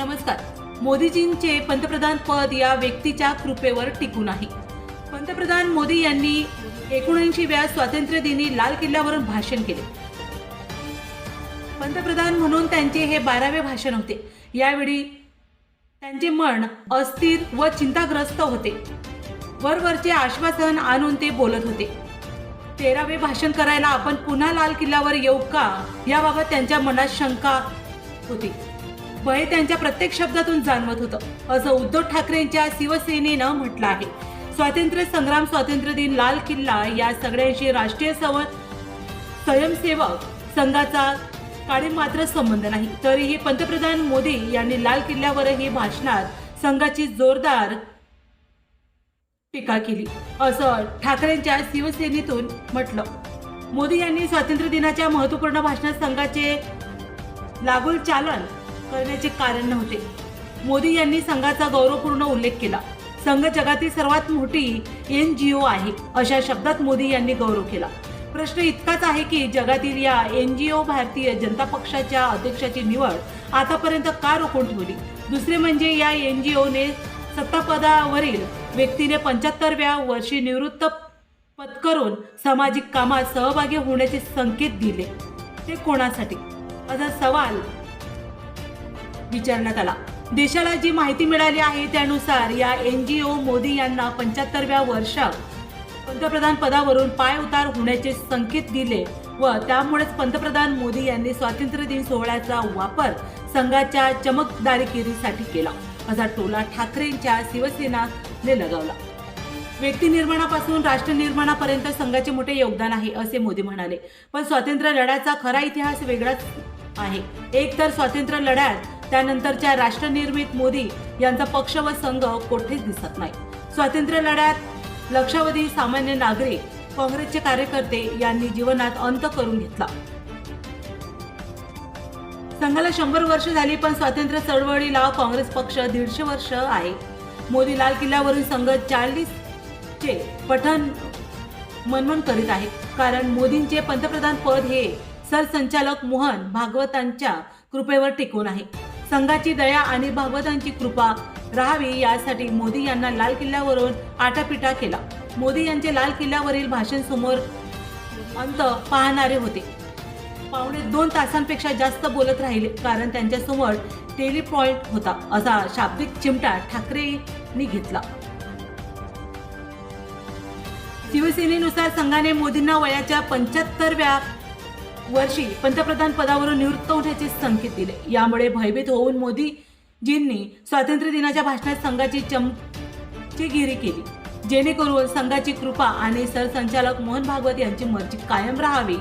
नमस्कार. मोदीजींचे पंतप्रधान पद या व्यक्तीच्या कृपेवर टिकून आहे. पंतप्रधान मोदी यांनी एकोणऐंशीव्या स्वातंत्र्य दिनी लाल किल्ल्यावरून भाषण केले. पंतप्रधान म्हणून त्यांचे हे बारावे भाषण होते. यावेळी त्यांचे मन अस्थिर व चिंताग्रस्त होते. वरवरचे आश्वासन आणून ते बोलत होते. तेरावे भाषण करायला आपण पुन्हा लाल किल्ल्यावर येऊ का? याबाबत त्यांच्या मनात शंका होती. भय त्यांच्या प्रत्येक शब्दातून जाणवत होतं. असं उद्धव ठाकरेंच्या शिवसेनेनं म्हटलं आहे. स्वातंत्र्य संग्राम स्वातंत्र्य दिन लाल किल्ला या सगळ्यांशी राष्ट्रीय सवल स्वयंसेवक संघाचा काळी मात्र संबंध नाही. तरीही पंतप्रधान मोदी यांनी लाल किल्ल्यावरही भाषणात संघाची जोरदार टीका केली. असं ठाकरेंच्या शिवसेनेतून म्हटलं. मोदी यांनी स्वातंत्र्य दिनाच्या महत्त्वपूर्ण भाषणात संघाचे लागूल चालन करण्याचे कारण नव्हते. मोदी यांनी संघाचा गौरवपूर्ण उल्लेख केला. संघ जगातील सर्वात मोठी एन जी ओ आहे अशा शब्दात मोदी यांनी गौरव केला. प्रश्न इतकाच आहे की जगातील या एन जी ओ भारतीय जनता पक्षाच्या अध्यक्षाची निवड आतापर्यंत का रोखून ठेवली? दुसरे म्हणजे या एन जी ओने सत्तापदावरील व्यक्तीने पंच्याहत्तरव्या वर्षी निवृत्त पत्करून सामाजिक कामात सहभागी होण्याचे संकेत दिले. ते कोणासाठी? असा सवाल विचारण्यात आला. देशाला जी माहिती मिळाली आहे त्यानुसार या एन जी ओ मोदी यांना पंच्याहत्तरव्या वर्षात पंतप्रधान पदावरून पाय उतार होण्याचे संकेत दिले व त्यामुळेच पंतप्रधान मोदी यांनी स्वातंत्र्य दिन सोहळ्याचा वापर संघाच्या चमकदारीगिरीसाठी केला. असा टोला ठाकरेंच्या शिवसेनाने लगावला. व्यक्तिनिर्माणापासून राष्ट्र निर्माणापर्यंत संघाचे मोठे योगदान आहे असे मोदी म्हणाले. पण स्वातंत्र्य लढ्याचा खरा इतिहास वेगळाच आहे. एक तर स्वातंत्र्य लढ्यात त्यानंतरच्या राष्ट्रनिर्मित मोदी यांचा पक्ष व संघ कोठेच दिसत नाही. स्वातंत्र्य लढ्यात लक्षावधी सामान्य नागरिक काँग्रेसचे कार्यकर्ते यांनी जीवनात अंत करून घेतला. संघाला शंभर वर्ष झाली पण स्वातंत्र्य चळवळीला काँग्रेस पक्ष दीडशे वर्ष आहे. मोदी लाल किल्ल्यावरून संघ चाळीस चे पठण मनमन करीत आहे. कारण मोदींचे पंतप्रधान पद हे सरसंचालक मोहन भागवतांच्या कृपेवर टिकून आहे. संघाची दया आणि भागवतांची कृपा राहावी यासाठी मोदी यांना लाल किल्ल्यावरून आटापिटा केला. मोदी यांचे लाल किल्ल्यावरील भाषण समोर अंत पाहणारे होते. पावणे दोन तासांपेक्षा जास्त बोलत राहिले कारण त्यांच्यासमोर टेलिपॉइंट होता असा शाब्दिक चिमटा ठाकरेंनी घेतला. शिवसेनेनुसार संघाने मोदींना वयाच्या पंच्याहत्तरव्या वर्षी पंतप्रधान पदावरून निवृत्त होण्याचे संकेत दिले. यामुळे भयभीत होऊन मोदीजींनी स्वातंत्र्य दिनाच्या भाषणात संघाची चमचीगिरी केली. जेणेकरून संघाची कृपा आणि सरसंचालक मोहन भागवत यांची मर्जी कायम राहावी.